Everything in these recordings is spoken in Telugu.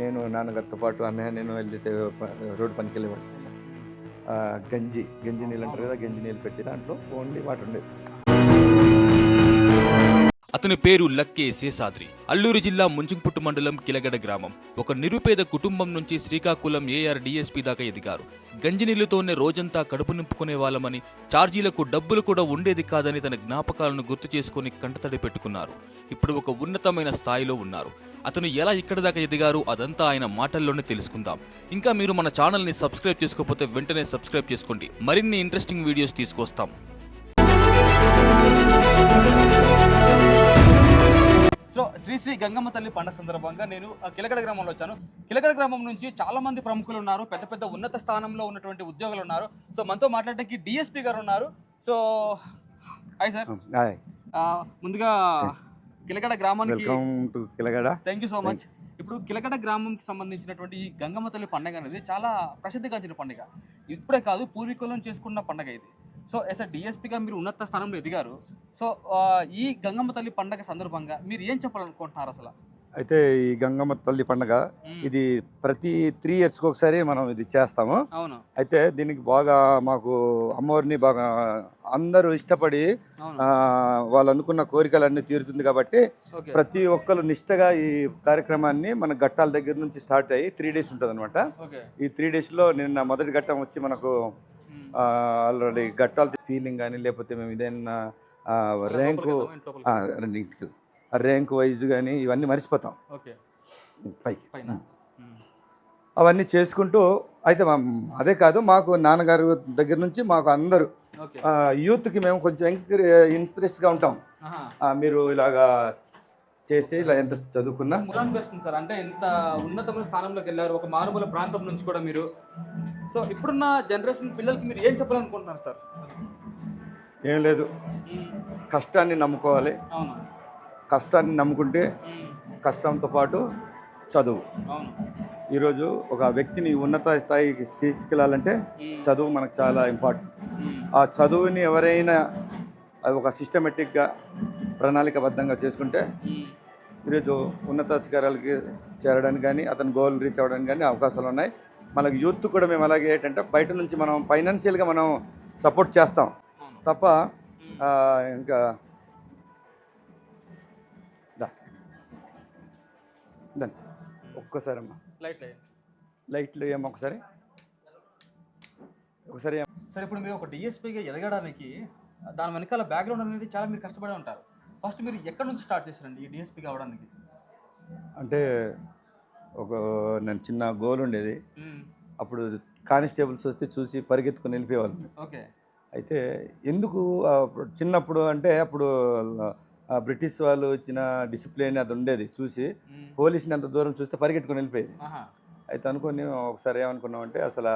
నేను నాన్నగారితో పాటు అన్నయ్య నేను వెళ్తే రోడ్డు పనికి వెళ్ళేవాడు గంజి గంజి నీళ్ళు అంటారు కదా గంజి నీళ్ళు పెట్టి దాంట్లో ఓన్లీ వాటర్ ఉండేది. అతని పేరు లక్కే శేషాద్రి అల్లూరు జిల్లా ముంచుంపుట్టు మండలం కిలగడ గ్రామం. ఒక నిరుపేద కుటుంబం నుంచి శ్రీకాకుళం ఏఆర్ డిఎస్పీ దాకా ఎదిగారు. గంజినీళ్ళతోనే రోజంతా కడుపు నింపుకునే వాళ్ళమని ఛార్జీలకు డబ్బులు కూడా ఉండేది కాదని తన జ్ఞాపకాలను గుర్తు చేసుకుని కంటతడి పెట్టుకున్నారు. ఇప్పుడు ఒక ఉన్నతమైన స్థాయిలో ఉన్నారు. అతను ఎలా ఇక్కడి దాకా ఎదిగారు అదంతా ఆయన మాటల్లోనే తెలుసుకుందాం. ఇంకా మీరు మన ఛానల్ని సబ్స్క్రైబ్ చేసుకోకపోతే వెంటనే సబ్స్క్రైబ్ చేసుకోండి. మరిన్ని ఇంట్రెస్టింగ్ వీడియోస్ తీసుకొస్తాం. సో శ్రీ శ్రీ గంగమ్మ తల్లి పండగ సందర్భంగా నేను కిలకడ గ్రామంలో వచ్చాను. కిలకడ గ్రామం నుంచి చాలా మంది ప్రముఖులు ఉన్నారు పెద్ద పెద్ద ఉన్నత స్థానంలో ఉన్నటువంటి ఉద్యోగులు ఉన్నారు. సో మనతో మాట్లాడడానికి డిఎస్పీ గారు ఉన్నారు. సో హాయ్ సార్ ఆ, ముందుగా కిలకడ గ్రామానికి థ్యాంక్ యూ సో మచ్ ఇప్పుడు కిలకడ గ్రామంకి సంబంధించినటువంటి ఈ గంగమ్మ తల్లి పండుగ అనేది చాలా ప్రసిద్ధిగాంచిన పండుగ. ఇప్పుడే కాదు పూర్వీకులను చేసుకున్న పండుగ ఇది. సో ఎస్ డిఎస్పీగా మీరు ఉన్నత స్థానంలో ఎదిగారు. సో ఈ గంగమ్మ తల్లి పండుగ సందర్భంగా మీరు ఏం చెప్పాలనుకుంటున్నారు అసలు? అయితే ఈ గంగమ్మ తల్లి పండగ. ఇది ప్రతి త్రీ ఇయర్స్కి ఒకసారి మనం ఇది చేస్తాము. అవును. అయితే దీనికి బాగా మాకు అమ్మవారిని బాగా అందరూ ఇష్టపడి వాళ్ళు అనుకున్న కోరికలన్నీ తీరుతుంది కాబట్టి ప్రతి ఒక్కరు నిష్టగా ఈ కార్యక్రమాన్ని మన ఘట్టాల దగ్గర నుంచి స్టార్ట్ అయ్యి త్రీ డేస్ ఉంటుంది అనమాట ఈ త్రీ డేస్లో నిన్న మొదటి ఘట్టం వచ్చి మనకు. ఆల్రెడీ ఘట్టాల ఫీలింగ్ కానీ లేకపోతే మేము ఇదైనా ఆ, ర్యాంకు. రెండింటికి. ర్యాంక్ వైజ్ కానీ ఇవన్నీ మర్చిపోతాం. పైకి. అవన్నీ చేసుకుంటూ అయితే అదే కాదు మాకు నాన్నగారు దగ్గర నుంచి మాకు అందరూ యూత్కి మేము కొంచెం ఎంకరే ఇన్స్పిరేస్గా ఉంటాం. మీరు ఇలాగా చేసి ఇలా ఎంత చదువుకున్నా. అనిపిస్తుంది సార్. అంటే ఎంత ఉన్నతమైన స్థానంలోకి వెళ్ళారు. ఒక మారుమూల ప్రాంతం నుంచి కూడా మీరు. సో ఇప్పుడున్న జనరేషన్ పిల్లలకి మీరు ఏం చెప్పాలనుకుంటున్నారు సార్? ఏం లేదు. కష్టాన్ని నమ్ముకోవాలి. అవును. కష్టాన్ని నమ్ముకుంటే మ్మ్. కష్టంతో పాటు చదువు. అవును. ఈరోజు ఒక వ్యక్తిని ఉన్నత స్థాయికి తీసుకెళ్ళాలంటే. చదువు మనకు చాలా ఇంపార్టెంట్. ఆ చదువుని ఎవరైనా అది ఒక సిస్టమేటిక్గా ప్రణాళికబద్ధంగా చేసుకుంటే. ఈరోజు ఉన్నత శిఖరాలకి చేరడానికి కానీ అతని గోల్ రీచ్ అవ్వడానికి కానీ అవకాశాలు ఉన్నాయి. మనకి యూత్ కూడా మేము అలాగే ఏంటంటే బయట నుంచి మనం ఫైనాన్షియల్గా మనం సపోర్ట్ చేస్తాం. తప్ప ఇంకా దాన్ని. ఒక్కసారి అమ్మా లైట్ లైట్ లైట్లు ఏమో ఒకసారి. ఒకసారి సరే ఇప్పుడు మీరు ఒక డిఎస్పీగా ఎదగడానికి దాని వెనకాల బ్యాక్గ్రౌండ్ అనేది చాలా మీరు కష్టపడి ఉంటారు. ఫస్ట్ మీరు ఎక్కడి నుంచి స్టార్ట్ చేశారండి ఈ డిఎస్పీ కావడానికి? అంటే ఒక నేను చిన్న గోల్ ఉండేది. అప్పుడు కానిస్టేబుల్స్ వస్తే చూసి పరిగెత్తుకుని వెళ్ళిపోయేవాళ్ళం. ఓకే. అయితే ఎందుకు చిన్నప్పుడు అంటే అప్పుడు బ్రిటిష్ వాళ్ళు ఇచ్చిన డిసిప్లిన్ అది ఉండేది చూసి. పోలీస్ని అంత దూరం చూస్తే పరిగెట్టుకుని వెళ్ళిపోయేది. అయితే అనుకొని ఒకసారి ఏమనుకున్నామంటే అసలు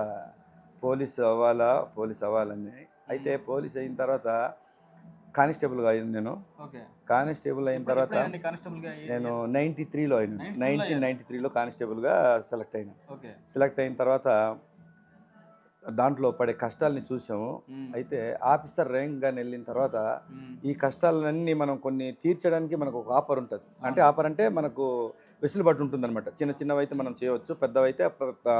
పోలీస్ అవ్వాలా? పోలీస్ అవ్వాలని. అయితే పోలీస్ అయిన తర్వాత కానిస్టేబుల్గా అయ్యాను నేను. కానిస్టేబుల్ అయిన తర్వాత నేను నైంటీ త్రీలో అయినాను 93 లో నైన్టీన్ నైంటీ త్రీలో కానిస్టేబుల్గా సెలెక్ట్ అయినా. సెలెక్ట్ అయిన తర్వాత దాంట్లో పడే కష్టాలని చూసాము. అయితే ఆఫీసర్ ర్యాంక్గా వెళ్ళిన తర్వాత. ఈ కష్టాలన్నీ మనం కొన్ని తీర్చడానికి మనకు ఒక ఆఫర్ ఉంటుంది అంటే ఆఫర్ అంటే మనకు వెసులుబాటు ఉంటుంది అనమాట చిన్న చిన్నవి అయితే మనం చేయవచ్చు పెద్దవైతే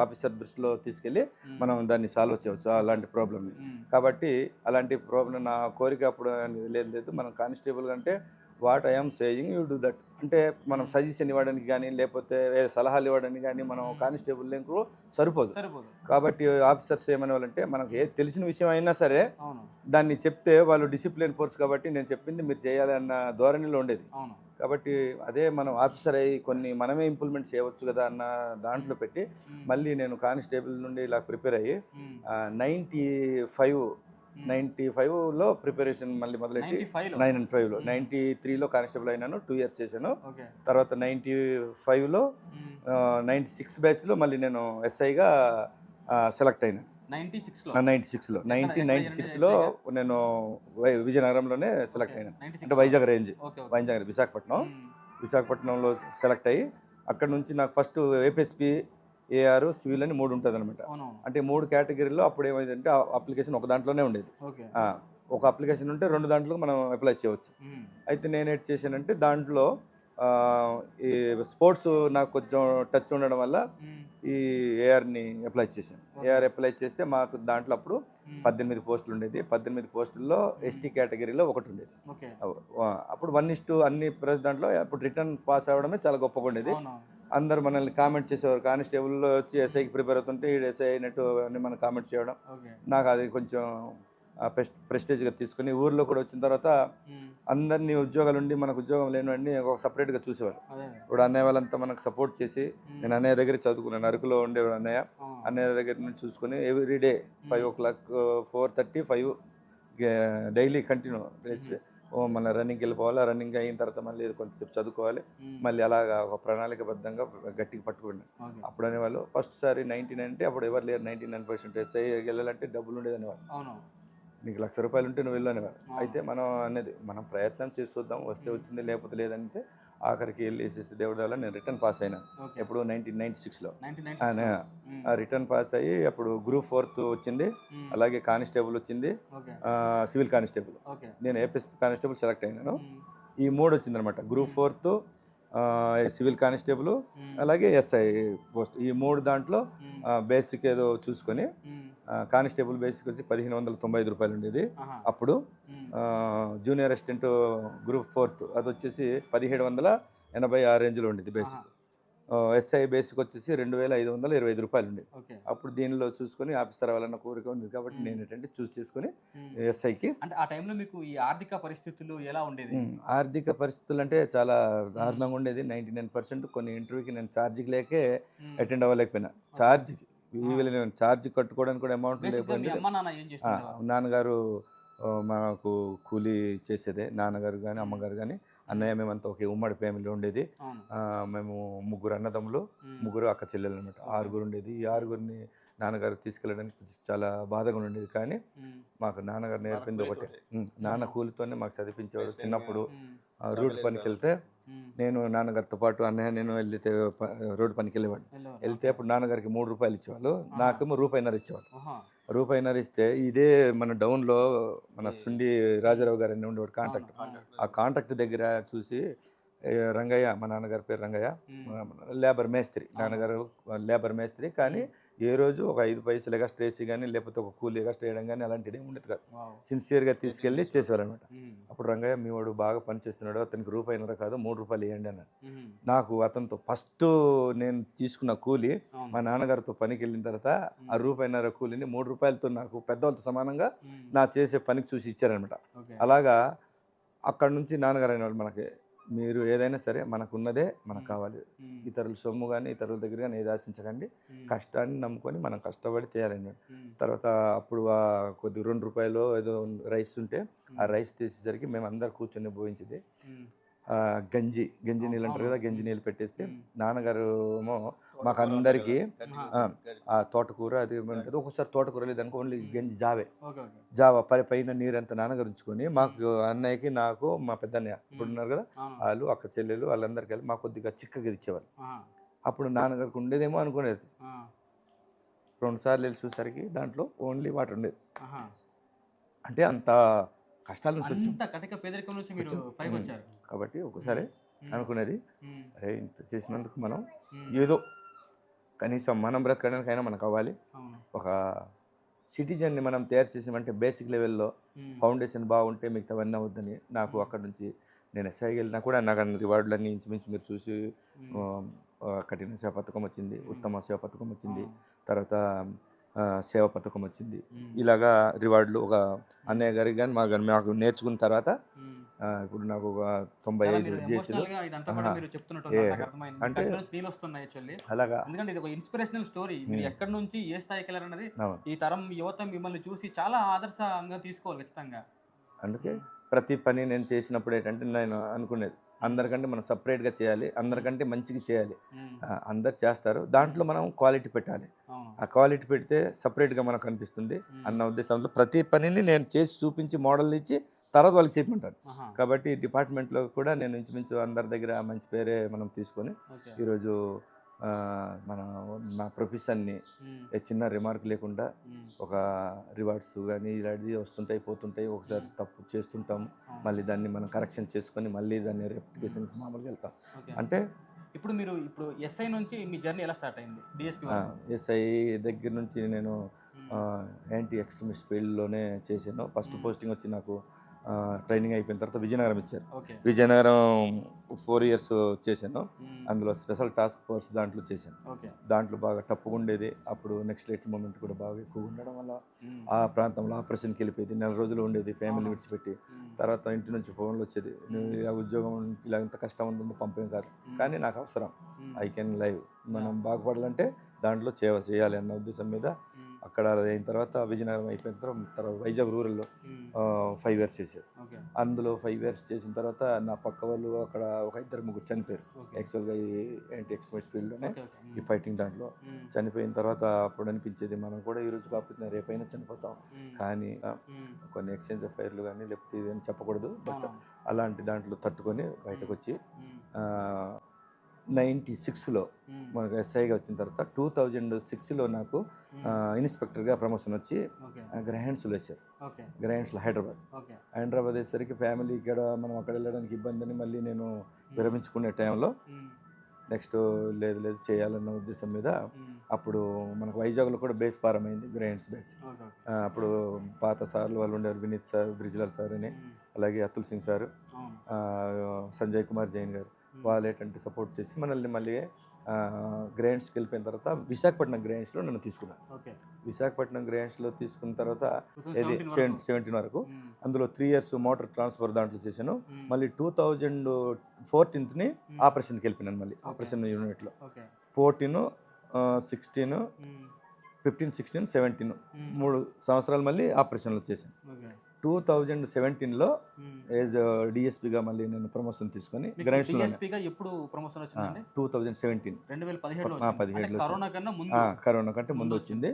ఆఫీసర్ దృష్టిలో తీసుకెళ్ళి. మనం దాన్ని సాల్వ్ చేయవచ్చు అలాంటి ప్రాబ్లమ్ని. కాబట్టి అలాంటి ప్రాబ్లం నా కోరిక అప్పుడు లేదు లేదు మనం కానిస్టేబుల్ అంటే what I'm saying you do that అంటే మనం సజెషన్ ఇవ్వడానికి కానీ లేకపోతే వేరే సలహాలు ఇవ్వడానికి కానీ మనం కానిస్టేబుల్ లింకు సరిపోదు కాబట్టి ఆఫీసర్స్ ఏమనే వాళ్ళంటే మనకు ఏ తెలిసిన విషయం అయినా సరే దాన్ని చెప్తే వాళ్ళు డిసిప్లిన్ ఫోర్స్ కాబట్టి నేను చెప్పింది మీరు చేయాలి అన్న ధోరణిలో ఉండేది కాబట్టి అదే మనం ఆఫీసర్ అయ్యి కొన్ని మనమే ఇంప్లిమెంట్ చేయవచ్చు కదా అన్న దాంట్లో పెట్టి. మళ్ళీ నేను కానిస్టేబుల్ నుండి ఇలా ప్రిపేర్ అయ్యి. Ninety five. నైంటీ ఫైవ్లో ప్రిపరేషన్ మళ్ళీ మొదలెట్టి 95 లో. నైన్ అండ్ ఫైవ్లో. నైంటీ త్రీలో కానిస్టేబుల్ అయినాను టూ ఇయర్స్ చేశాను. తర్వాత నైంటీ ఫైవ్లో. నైంటీ సిక్స్ బ్యాచ్లో మళ్ళీ నేను ఎస్ఐగా సెలెక్ట్ అయినాను 96 లో నైంటీ సిక్స్లో. నైన్టీన్ ఎక్కడ నైంటీ సిక్స్లో నేను విజయనగరంలోనే సెలెక్ట్ అయినాను 96 అంటే వైజాగ్ రేంజ్. వైజాగ్ విశాఖపట్నం. విశాఖపట్నంలో సెలెక్ట్ అయ్యి అక్కడ నుంచి నాకు ఫస్ట్ ఏపీఎస్పి ఏఆర్ సివిల్ అని మూడు ఉంటుంది అనమాట అంటే మూడు కేటగిరీలో అప్పుడు ఏమైందంటే అప్లికేషన్ ఒక దాంట్లోనే ఉండేది. ఒక అప్లికేషన్ ఉంటే రెండు దాంట్లో మనం అప్లై చేయవచ్చు. అయితే నేను ఏం చేశానంటే దాంట్లో ఈ స్పోర్ట్స్ నాకు కొంచెం టచ్ ఉండడం వల్ల. ఈ ఏఆర్ని అప్లై చేశాను. ఏఆర్ అప్లై చేస్తే మాకు దాంట్లో అప్పుడు. పద్దెనిమిది పోస్టులు ఉండేది. పద్దెనిమిది పోస్టుల్లో ఎస్టీ కేటగిరీలో ఒకటి ఉండేది. అప్పుడు వన్ ఇస్టు అన్ని ప్రతి దాంట్లో అప్పుడు రిటర్న్ పాస్ అవ్వడమే చాలా గొప్పగా ఉండేది. అందరు మనల్ని కామెంట్ చేసేవారు. కానిస్టేబుల్లో వచ్చి ఎస్ఐకి ప్రిపేర్ అవుతుంటే ఈడు ఎస్ఐ అయినట్టు అని మనం కామెంట్ చేయడం. నాకు అది కొంచెం ప్రెస్టేజ్గా తీసుకుని ఊర్లో కూడా వచ్చిన తర్వాత. అందరినీ ఉద్యోగాలు ఉండి మనకు ఉద్యోగం లేనివన్నీ ఒక సపరేట్గా చూసేవారు. ఇప్పుడు అన్నయ్య వాళ్ళంతా మనకు సపోర్ట్ చేసి. నేను అన్నయ్య దగ్గర చదువుకున్నాను. అరకులో ఉండేవాడు అన్నయ్య. అన్నయ్య దగ్గర నుంచి చూసుకొని every day five o'clock four thirty five daily continue మన రన్నింగ్కి వెళ్ళిపోవాలి. రన్నింగ్ అయిన తర్వాత మళ్ళీ కొంతసేపు చదువుకోవాలి. మళ్ళీ అలాగా ఒక ప్రణాళికబద్ధంగా గట్టిగా ఓకే. అప్పుడు అనేవాళ్ళు ఫస్ట్ సారి నైంటీ నైన్ అంటే అప్పుడు ఎవరు లేరు. నైంటీ నైన్ పర్సెంట్ ఎస్ఐ వెళ్ళాలంటే డబ్బులు ఉండేది అనేవాళ్ళు నీకు లక్ష రూపాయలు ఉంటే నువ్వు వెళ్ళు అనేవారు ఆ. అయితే మనం అనేది మనం ప్రయత్నం చేసి చూద్దాం. వస్తే వచ్చింది లేకపోతే లేదంటే ఆఖరికి వెళ్ళి వేసేసి దేవుడి వల్ల నేను రిటర్న్ పాస్ అయినాను ఎప్పుడు నైన్టీన్ నైన్టీ సిక్స్లో. రిటర్న్ పాస్ అయ్యి అప్పుడు గ్రూప్ ఫోర్త్ వచ్చింది. అలాగే కానిస్టేబుల్ వచ్చింది. Civil constable. నేను ఏపీఎస్పీ కానిస్టేబుల్ సెలెక్ట్ అయినాను. ఈ మూడు వచ్చిందనమాట గ్రూప్ ఫోర్త్ సివిల్ కానిస్టేబుల్. అలాగే ఎస్ఐ పోస్ట్ ఈ మూడు దాంట్లో. బేసిక్ ఏదో చూసుకొని. కానిస్టేబుల్ బేసిక్ వచ్చి పదిహేను వందల తొంభై ఐదు రూపాయలు ఉండేది. అప్పుడు. జూనియర్ అసిస్టెంట్ గ్రూప్ ఫోర్త్ అది వచ్చేసి పదిహేడు వందల ఎనభై ఆ రేంజ్లో ఉండేది బేసిక్ ఎస్ఐ బేసిక్ వచ్చేసి రెండు వేల ఐదు వందల ఇరవై ఐదు రూపాయలు ఉండేది. ఓకే. అప్పుడు దీనిలో చూసుకొని ఆఫీసర్ అవ్వాలన్న కోరిక ఉంది కాబట్టి. నేను ఏంటంటే చూస్ చేసుకొని. ఎస్ఐకి అంటే ఆ టైంలో మీకు ఈ ఆర్థిక పరిస్థితులు ఎలా ఉండేది? ఆర్థిక పరిస్థితులు అంటే చాలా దారుణంగా ఉండేది. నైంటీ నైన్ పర్సెంట్ కొన్ని ఇంటర్వ్యూకి నేను ఛార్జ్కి లేకే. అటెండ్ అవ్వలేకపోయినా. ఛార్జ్కి. ఈవెన్ నేను ఛార్జ్ కట్టుకోవడానికి కూడా అమౌంట్ లేకపోయింది నాన్నగారు మాకు కూలీ చేసేదే. నాన్నగారు కానీ అమ్మగారు కానీ అన్నయ్య మేమంతా ఒకే ఉమ్మడి ఫ్యామిలీ ఉండేది. మేము ముగ్గురు అన్నదమ్ములు మ్మ్. ముగ్గురు అక్క చెల్లెలు అనమాట ఆరుగురు ఉండేది. ఈ ఆరుగురిని నాన్నగారు తీసుకెళ్ళడానికి చాలా బాధగా ఉండేది. కానీ మ్మ్. మాకు నాన్నగారు నేర్పింది ఒకటే. నాన్న కూలితోనే మాకు చదివించేవాడు చిన్నప్పుడు. మ్మ్. రోడ్డు పనికి వెళ్తే మ్మ్. నేను నాన్నగారితో పాటు అన్నయ్య నేను వెళ్తే రోడ్డు పనికి వెళ్ళేవాడు. వెళ్ళేవారు. వెళ్తే అప్పుడు నాన్నగారికి మూడు రూపాయలు ఇచ్చేవాళ్ళు. నాకేమో రూపాయిన్నర ఇచ్చేవాళ్ళు. రూపాయిన్నర ఇస్తే ఇదే మన డౌన్లో మన సుండి రాజారావు గారు అని ఉండేవాడు కాంటాక్ట్. ఆ కాంటాక్ట్ దగ్గర చూసి రంగయ్య మా నాన్నగారి పేరు రంగయ్య. లేబర్ మేస్త్రి నాన్నగారు లేబర్ మేస్త్రి కానీ ఏ రోజు ఒక ఐదు పైసలు ఎక్స్ట్రా వేసి కానీ లేకపోతే ఒక కూలి ఎక్స్ట్రా వేయడం కానీ అలాంటిది ఏమి ఉండేది కాదు. సిన్సియర్గా తీసుకెళ్ళి చేసేవారనమాట. అప్పుడు రంగయ్య మీ వాడు బాగా పని చేస్తున్నాడు అతనికి రూపాయిన్నర కాదు మూడు రూపాయలు ఇవ్వండి అన్నాడు. నాకు అతనితో ఫస్ట్ నేను తీసుకున్న కూలి. మా నాన్నగారితో పనికి వెళ్ళిన తర్వాత ఆ రూపాయిన్నర కూలిని మూడు రూపాయలతో నాకు పెద్దవాళ్ళతో సమానంగా. నా చేసే పనికి చూసి ఇచ్చారనమాట. అలాగా అక్కడ నుంచి నాన్నగారు అనేవాళ్ళు మనకి మీరు ఏదైనా సరే మనకు ఉన్నదే మనకు కావాలి. ఇతరుల సొమ్ము కానీ ఇతరుల దగ్గర కానీ ఏది ఆశించకండి. కష్టాన్ని నమ్ముకొని మనం కష్టపడి మ్మ్. తర్వాత అప్పుడు ఆ కొద్ది రెండు రూపాయలు ఏదో రైస్ ఉంటే ఆ రైస్ తీసేసరికి మేము అందరు కూర్చొని. ఆ గంజి గంజి నీళ్ళు అంటారు కదా. గంజి నీళ్ళు పెట్టేస్తే. నాన్నగారు ఏమో మాకు అందరికీ. ఆ, తోటకూర అది ఉంటుంది ఒక్కొక్కసారి తోటకూర లేదనుకో ఓన్లీ గంజి జావే జావ పై పైన నీరంతా నాన్నగారు ఉంచుకొని మాకు అన్నయ్యకి నాకు మా పెద్దన్నయ్య ఇప్పుడు ఉన్నారు కదా. వాళ్ళు అక్క చెల్లెలు వాళ్ళందరికీ వెళ్ళి మాకు కొద్దిగా చిక్కగా ఇచ్చేవాళ్ళు. అప్పుడు నాన్నగారికి ఉండేదేమో అనుకునేది. రెండు సార్లు వెళ్ళి చూసరికి దాంట్లో ఓన్లీ వాటర్ ఉండేది. అంటే అంత కష్టాల నుంచి అంత కటిక పేదరికం నుంచి మీరు. పైకి. వచ్చారు కాబట్టి ఒకసారి. అనుకునేది. అరే ఇంత చేసినందుకు మనం. ఏదో కనీసం మనం బ్రతకడానికైనా మనకు అవ్వాలి. ఒక సిటిజన్ని మనం తయారు చేసామంటే బేసిక్ లెవెల్లో. ఫౌండేషన్ బాగుంటే మిగతావన్నీ అవుద్దని నాకు అక్కడ నుంచి నేను ఎస్ఐ వెళ్ళినా కూడా నాకు అన్ని రివార్డులు అన్నీ ఇంచుమించు మీరు చూసి కఠిన సేవ పథకం వచ్చింది ఉత్తమ సేవ పథకం వచ్చింది. తర్వాత సేవ పథకం వచ్చింది. ఇలాగా రివార్డులు ఒక అన్నయ్య గారికి కానీ మాకు కానీ మాకు నేర్చుకున్న తర్వాత ఇప్పుడు నాకు ఒక తొంభై ఐదు అర్థమైంది. అంటే- వస్తున్నాయి అలాగా. ఎందుకంటే ఇది ఒక ఇన్స్పిరేషనల్ స్టోరీ మీరు. ఎక్కడి నుంచి ఏ స్థాయికి వెళ్ళారన్నది. ఈ తరం యువత మిమ్మల్ని చూసి చాలా ఆదర్శంగా తీసుకోవాలి ఖచ్చితంగా. అందుకే ప్రతి పని నేను చేసినప్పుడు ఏంటంటే నేను అనుకునేది. అందరికంటే మనం సపరేట్గా చేయాలి అందరికంటే మంచిగా చేయాలి. అందరు చేస్తారు. దాంట్లో మనం క్వాలిటీ పెట్టాలి. ఆ క్వాలిటీ పెడితే సపరేట్గా మనకు కనిపిస్తుంది. అన్న ఉద్దేశంతో ప్రతి పనిని నేను చేసి చూపించి మోడల్ ఇచ్చి తర్వాత వాళ్ళకి చెప్పమంటాను ఆహా. కాబట్టి డిపార్ట్మెంట్లో కూడా నేను ఇంచుమించు అందరి దగ్గర మంచి పేరే మనం తీసుకొని. ఈరోజు మన నా ప్రొఫెషన్ని చిన్న రిమార్క్ లేకుండా ఒక రివార్డ్స్ కానీ ఇలాంటివి వస్తుంటాయి పోతుంటాయి. ఒకసారి తప్పు చేస్తుంటాం మళ్ళీ దాన్ని మనం కరెక్షన్ చేసుకొని మళ్ళీ దాన్ని రెప్లికేషన్స్ మామూలుగా వెళ్తాం. అంటే ఇప్పుడు మీరు ఇప్పుడు ఎస్ఐ నుంచి మీ జర్నీ ఎలా స్టార్ట్ అయింది? డిఎస్పీ ఎస్ఐ దగ్గర నుంచి నేను యాంటీ ఎక్స్ట్రీమిస్ట్ ఫీల్డ్లోనే చేశాను. ఫస్ట్. పోస్టింగ్ వచ్చి నాకు ట్రైనింగ్ అయిపోయిన తర్వాత విజయనగరం ఇచ్చారు. విజయనగరం ఫోర్ ఇయర్స్ చేశాను. అందులో స్పెషల్ టాస్క్ ఫోర్స్ దాంట్లో చేశాను. దాంట్లో బాగా టప్పుగా ఉండేది. అప్పుడు నెక్స్ట్ లేట్ మూమెంట్ కూడా బాగా ఎక్కువ ఉండడం వల్ల ఆ ప్రాంతంలో ఆపరేషన్కి వెళ్ళిపోయేది. నెల రోజులు ఉండేది ఫ్యామిలీ. విడిచిపెట్టి. తర్వాత ఇంటి నుంచి ఫోన్లు వచ్చేది. ఇలా ఉద్యోగం ఇలా ఇంత కష్టం ఉంటుందో పంపేం కాదు. కానీ నాకు అవసరం. I can live. మనం బాగుపడాలంటే దాంట్లో చేయ చేయాలి అన్న ఉద్దేశం మీద అక్కడ అయిన తర్వాత విజయనగరం అయిపోయిన తర్వాత తర్వాత వైజాగ్ రూరల్లో ఫైవ్ ఇయర్స్ చేశారు. అందులో ఫైవ్ ఇయర్స్ చేసిన తర్వాత నా పక్క వాళ్ళు అక్కడ ఒక ఇద్దరు ముగ్గురు చనిపోయారు. యాక్చువల్గా ఈ యాంటీ ఎక్స్మెస్ ఫీల్డ్లోనే ఈ ఫైటింగ్ దాంట్లో. చనిపోయిన తర్వాత అప్పుడు అనిపించేది మనం కూడా ఈ రోజు కాకపోతే రేపైనా చనిపోతాం. కానీ కొన్ని ఎక్స్చేంజ్ ఫైర్లు కానీ లేకపోతే ఇదేం చెప్పకూడదు. బట్ అలాంటి దాంట్లో తట్టుకొని బయటకు వచ్చి నైంటీ సిక్స్లో మనకు ఎస్ఐగా వచ్చిన తర్వాత టూ థౌజండ్ సిక్స్లో నాకు ఇన్స్పెక్టర్గా ప్రమోషన్ వచ్చి గ్రహెండ్స్లో వేశారు. గ్రహెండ్స్లో హైదరాబాద్. హైదరాబాద్ వేసరికి ఫ్యామిలీ ఇక్కడ మనం అక్కడ వెళ్ళడానికి ఇబ్బంది అని మళ్ళీ నేను విరమించుకునే టైంలో నెక్స్ట్ లేదు లేదు చేయాలన్న ఉద్దేశం మీద అప్పుడు మనకు వైజాగ్లో కూడా బేస్ ప్రారంభమైంది గ్రహెండ్స్ బేస్. అప్పుడు పాత సార్లు వాళ్ళు ఉండేవారు వినీత్ సార్ బ్రిజ్లాల్ సార్ అని అలాగే అతుల్ సింగ్ సార్ సంజయ్ కుమార్ జైన్ గారు. వాళ్ళు ఏంటంటే సపోర్ట్ చేసి మనల్ని మళ్ళీ గ్రాండ్స్కి వెళ్ళిపోయిన తర్వాత విశాఖపట్నం గ్రాండ్స్లో నన్ను తీసుకున్నాను విశాఖపట్నం గ్రాండ్స్లో తీసుకున్న తర్వాత ఇది 2017 వరకు. సెవెంటీన్ వరకు. అందులో త్రీ ఇయర్స్ మోటార్ ట్రాన్స్ఫర్ దాంట్లో చేశాను. మళ్ళీ టూ థౌజండ్ ఫోర్టీన్త్ని. ఆపరేషన్కి వెళ్ళిపోయినాను మళ్ళీ ఆపరేషన్ యూనిట్లో fourteen sixteen. Fifteen sixteen seventeen. మూడు సంవత్సరాలు మళ్ళీ ఆపరేషన్లో చేశాను టూ థౌజండ్ సెవెంటీన్లో. ఏజ్ డిఎస్పీగా మళ్ళీ నేను ప్రమోషన్ తీసుకొని ఎప్పుడు ప్రమోషన్ వచ్చిందండి? Two thousand seventeen. రెండు వేల పదిహేడులో కరోనా కన్నా ముందు కరోనా కంటే ముందు వచ్చింది.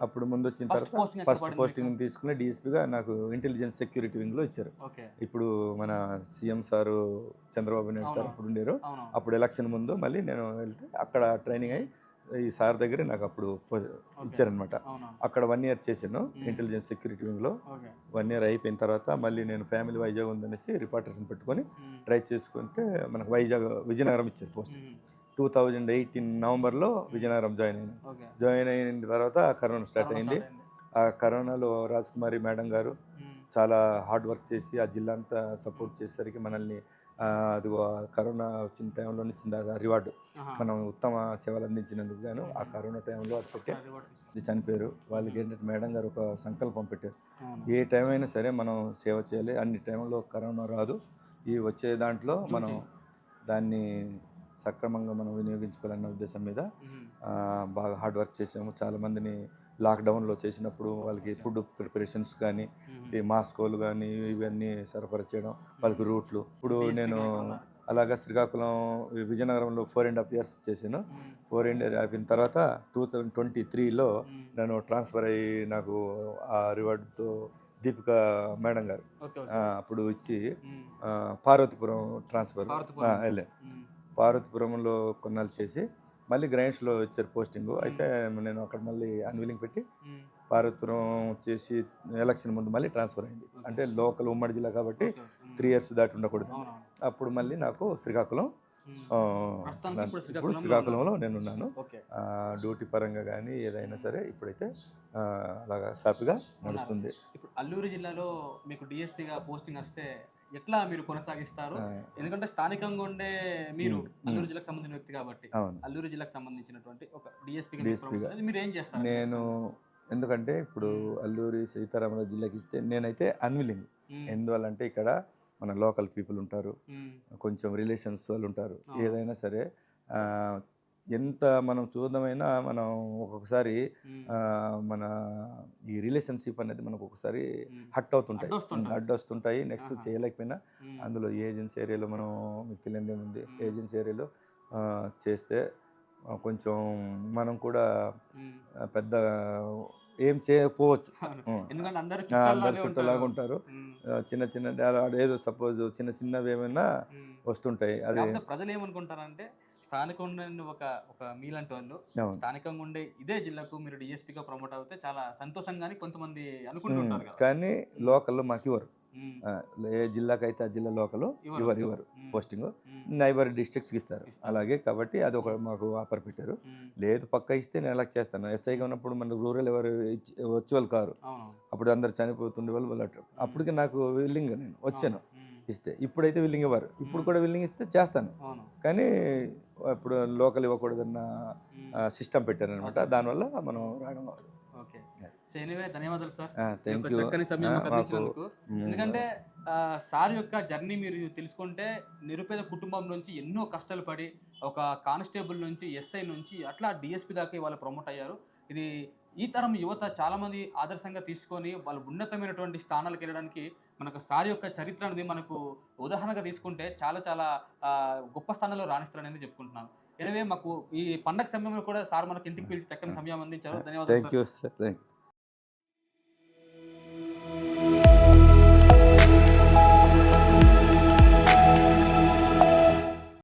అప్పుడు ముందు వచ్చిన తర్వాత ఫస్ట్ పోస్టింగ్? తీసుకుని డిఎస్పీగా నాకు ఇంటెలిజెన్స్ సెక్యూరిటీ వింగ్లో ఇచ్చారు. ఇప్పుడు మన CM sir Chandrababu Naidu sir. అప్పుడు ఉండేరు. అప్పుడు ఎలక్షన్ ముందు మళ్ళీ నేను వెళ్తే అక్కడ ట్రైనింగ్ అయ్యి ఈ సార్ దగ్గర నాకు అప్పుడు ఇచ్చారనమాట అక్కడ వన్ ఇయర్ చేశాను. ఇంటెలిజెన్స్ సెక్యూరిటీ వింగ్లో వన్ ఇయర్ అయిపోయిన తర్వాత మళ్ళీ నేను ఫ్యామిలీ వైజాగ్ ఉందనేసి రిపోర్టర్స్ని పెట్టుకొని. ట్రై చేసుకుంటే మనకు వైజాగ్ విజయనగరం ఇచ్చారు పోస్ట్. టూ థౌజండ్ ఎయిటీన్ నవంబర్లో విజయనగరం జాయిన్ ఓకే. జాయిన్ అయిన తర్వాత కరోనా స్టార్ట్ అయింది. ఆ కరోనాలో రాజ్కుమారి మేడం గారు. చాలా హార్డ్ వర్క్ చేసి ఆ జిల్లా అంతా సపోర్ట్ చేసేసరికి మనల్ని ఆ కరోనా వచ్చిన టైంలో ఇచ్చింది ఆ రివార్డు. మనం ఉత్తమ సేవలు అందించినందుకు గాను ఆ కరోనా టైంలో. ఇది చనిపోయారు. వాళ్ళకి ఏంటంటే మేడం గారు ఒక సంకల్పం పెట్టారు. ఏ టైం అయినా సరే మనం సేవ చేయాలి. అన్ని టైంలో కరోనా రాదు. ఈ వచ్చే దాంట్లో మనం దాన్ని సక్రమంగా మనం వినియోగించుకోవాలన్న ఉద్దేశం మీద బాగా హార్డ్ వర్క్ చేసాము చాలా మందిని లాక్డౌన్లో చేసినప్పుడు వాళ్ళకి ఫుడ్ ప్రిపరేషన్స్ కానీ మాస్కోలు కానీ ఇవన్నీ సరఫరా చేయడం వాళ్ళకి రూట్లు ఇప్పుడు నేను అలాగా శ్రీకాకుళం విజయనగరంలో ఫోర్ అండ్ హాఫ్ ఇయర్స్ చేశాను. ఫోర్ అండ్ అయిపోయిన తర్వాత టూ థౌజండ్ ట్వంటీ త్రీలో. నేను ట్రాన్స్ఫర్ అయ్యి నాకు ఆ రివార్డుతో దీపిక మేడం గారు అప్పుడు. ఆ, పార్వతీపురం ట్రాన్స్ఫర్ వెళ్ళాను. పార్వతీపురంలో కొన్నాళ్ళు చేసి మళ్ళీ గ్రాండ్స్లో ఇచ్చారు పోస్టింగ్. అయితే నేను అక్కడ మళ్ళీ అన్విలింగ్ పెట్టి. పార్వతీపురం చేసి ఎలక్షన్ ముందు మళ్ళీ ట్రాన్స్ఫర్ అయింది. అంటే లోకల్ ఉమ్మడి జిల్లా కాబట్టి. త్రీ ఇయర్స్ దాటి ఉండకూడదు. అప్పుడు మళ్ళీ నాకు శ్రీకాకుళం ఇప్పుడు శ్రీకాకుళంలో శ్రీకాకుళంలో నేను ఉన్నాను. ఓకే. ఆ, డ్యూటీ పరంగా కానీ ఏదైనా సరే ఇప్పుడైతే అలాగా సాఫీగా నడుస్తుంది. ఇప్పుడు అల్లూరు జిల్లాలో మీకు డిఎస్పీగా పోస్టింగ్ వస్తే ఎట్లా మీరు కొనసాగిస్తారు ఎందుకంటే స్థానికంగా ఉండే మీరు. అల్లూరు జిల్లాకు సంబంధించిన వ్యక్తి కాబట్టి అల్లూరు జిల్లాకు సంబంధించినటువంటి ఒక డిఎస్పీ. మీరు ఏం చేస్తారు నేను ఎందుకంటే ఇప్పుడు అల్లూరి సీతారామరాజు జిల్లాకి ఇస్తే నేనైతే అన్విలింగ్. ఎందువల్లంటే ఇక్కడ మన లోకల్ పీపుల్ ఉంటారు. కొంచెం రిలేషన్స్ వాళ్ళు ఉంటారు. ఏదైనా సరే ఎంత మనం చూద్దామైనా మనం ఒక్కొక్కసారి మన ఈ రిలేషన్షిప్ అనేది మనకు ఒకసారి. హట్ అవుతుంటాయి అడ్డొస్తుంటాయి. అడ్డొస్తుంటాయి నెక్స్ట్. చేయలేకపోయినా. అందులో ఏజెన్సీ ఏరియాలో మనం మీకు తెలియదు ఏముంది. ఏజెన్సీ ఏరియాలో చేస్తే కొంచెం మనం కూడా పెద్ద ఏం చేయకపోవచ్చు అందరూ చుట్టాలాగే ఉంటారు. చిన్న చిన్న ఏదో సపోజ్ చిన్న చిన్నవి ఏమైనా. వస్తుంటాయి అది ప్రజలు ఏమనుకుంటారంటే స్థానికంగా ఉండే ఒక ఒక మీలాంటి వాళ్ళు స్థానికంగా ఉండే ఇదే జిల్లాకు మీరు డిఎస్పీగా ప్రమోట్ అవుతే చాలా సంతోషంగా కొంతమంది అనుకుంటుంటారు కానీ లోకల్లో మాకు ఇవ్వరు. ఏ జిల్లాకైతే ఆ జిల్లా లోకల్ ఇవ్వరు. ఇవ్వరు పోస్టింగ్. నైబర్ డిస్ట్రిక్ట్స్కి ఇస్తారు. ఇస్తారు. అలాగే కాబట్టి అది ఒక మాకు ఆఫర్ పెట్టారు. లేదు పక్క ఇస్తే నేను ఎలా చేస్తాను. ఎస్ఐగా ఉన్నప్పుడు మనకు రూరల్ ఎవరు ఇచ్చి- వచ్చే వాళ్ళు కారు అప్పుడు అందరు చనిపోతుండే వాళ్ళు వాళ్ళు అప్పటికి నాకు విల్లింగ్ నేను వచ్చాను. ఇస్తే. ఇప్పుడైతే విల్లింగ్ ఇవ్వరు. ఇప్పుడు కూడా విల్లింగ్ ఇస్తే చేస్తాను. కానీ ఇప్పుడు లోకల్ ఇవ్వకూడదన్న సిస్టమ్ పెట్టారనమాట దానివల్ల మనం రావడం ధన్యవాదాలు సార్. చక్కని ఎందుకంటే సార్ యొక్క జర్నీ మీరు తెలుసుకుంటే నిరుపేద కుటుంబం నుంచి ఎన్నో కష్టాలు పడి ఒక కానిస్టేబుల్ నుంచి ఎస్ఐ నుంచి అట్లా డిఎస్పీ దాకా వాళ్ళు ప్రమోట్ అయ్యారు. ఇది ఈ తరం యువత చాలా మంది ఆదర్శంగా తీసుకొని వాళ్ళు ఉన్నతమైనటువంటి స్థానాలకు వెళ్ళడానికి మనకు సార్ యొక్క చరిత్ర అనేది మనకు ఉదాహరణగా తీసుకుంటే చాలా చాలా గొప్ప స్థానంలో రాణిస్తారనేది చెప్పుకుంటున్నాను. ఎనివే మాకు ఈ పండగ సమయంలో కూడా సార్ మనకి ఇంటికి పిలిచి చక్కని సమయం అందించారు. ధన్యవాదాలు